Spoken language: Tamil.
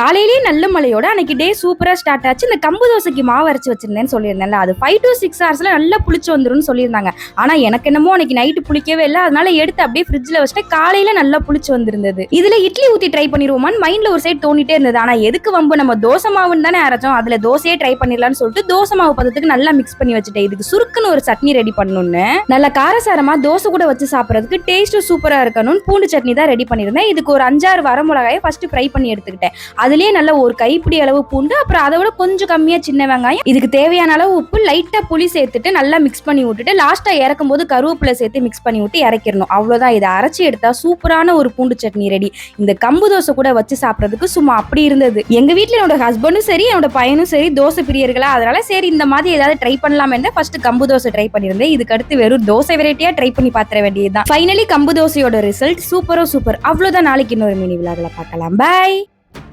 காலையிலேயே நல்ல மழையோட அன்னைக்கு டே சூப்பராக ஸ்டார்ட் ஆச்சு. இந்த கம்பு தோசைக்கு மாவு அரைச்சி வச்சிருந்தேன்னு சொல்லியிருந்தேன்ல அது ஃபைவ் டு சிக்ஸ் ஹவர்ஸில் நல்லா புளிச்சு வந்துடும் சொல்லியிருந்தாங்க. ஆனால் எனக்கு என்னமோ அன்னைக்கு நைட்டு புளிக்கவே இல்லை. அதனால எடுத்து அப்படியே ஃப்ரிட்ஜில் வச்சுட்டு காலையில் நல்லா புளிச்சு வந்திருந்தது. இதில் இட்லி ஊற்றி ட்ரை பண்ணிடுவோமான்னு மைண்டில் ஒரு சைடு தோண்டிட்டே இருந்தது. ஆனால் எதுக்கு வம்பு? நம்ம தோசை மாவுன்னு தானே அரைச்சோம். அதில் தோசையே ட்ரை பண்ணிடலாம்னு சொல்லிட்டு தோசை மாவு பதத்துக்கு நல்லா மிக்ஸ் பண்ணி வச்சுட்டேன். இதுக்கு சுருக்குன்னு ஒரு சட்னி ரெடி பண்ணணும்னு. நல்லா காரசாரமாக தோசை கூட வச்சு சாப்பிட்றதுக்கு டேஸ்ட்டும் சூப்பராக இருக்கணும்னு பூண்டு சட்னி தான் ரெடி பண்ணியிருந்தேன். இதுக்கு ஒரு அஞ்சாறு வர மிளகாயை ஃபஸ்ட்டு ஃப்ரை பண்ணி எடுத்துக்கிட்டேன். அதுலயே நல்ல ஒரு கைப்பிடி அளவு பூண்டு அப்புறம் அதை விட கொஞ்சம் கம்மியா சின்ன வெங்காயம். இதுக்கு தேவையான அளவு உப்பு லைட்டா புளி சேர்த்துட்டு நல்லா மிக்ஸ் பண்ணி விட்டுட்டு லாஸ்டா இறக்கும் போது கருவேப்பிலை சேர்த்து மிக்ஸ் பண்ணி விட்டு இறக்கிடணும். அவ்வளவுதான். இதை அரைச்சி எடுத்தா சூப்பரான ஒரு பூண்டு சட்னி ரெடி இந்த கம்பு தோசை கூட வச்சு சாப்பிட்றதுக்கு சும்மா அப்படி இருந்தது. எங்க வீட்டில் என்னோட ஹஸ்பண்டும் சரி என்னோட பையனும் சரி தோசை பிரியர்களா அதனால சரி இந்த மாதிரி ஏதாவது ட்ரை பண்ணலாமே ஃபர்ஸ்ட் கம்பு தோசை ட்ரை பண்ணியிருந்தேன். இதுக்கு அடுத்து வெறும் தோசை வெரைட்டியா ட்ரை பண்ணி பாத்திர வேண்டியதுதான். ஃபைனலி கம்பு தோசையோட ரிசல்ட் சூப்பரோ சூப்பர். அவ்வளவுதான். நாளைக்கு இன்னொரு மினி விழாவில் பார்க்கலாம். பை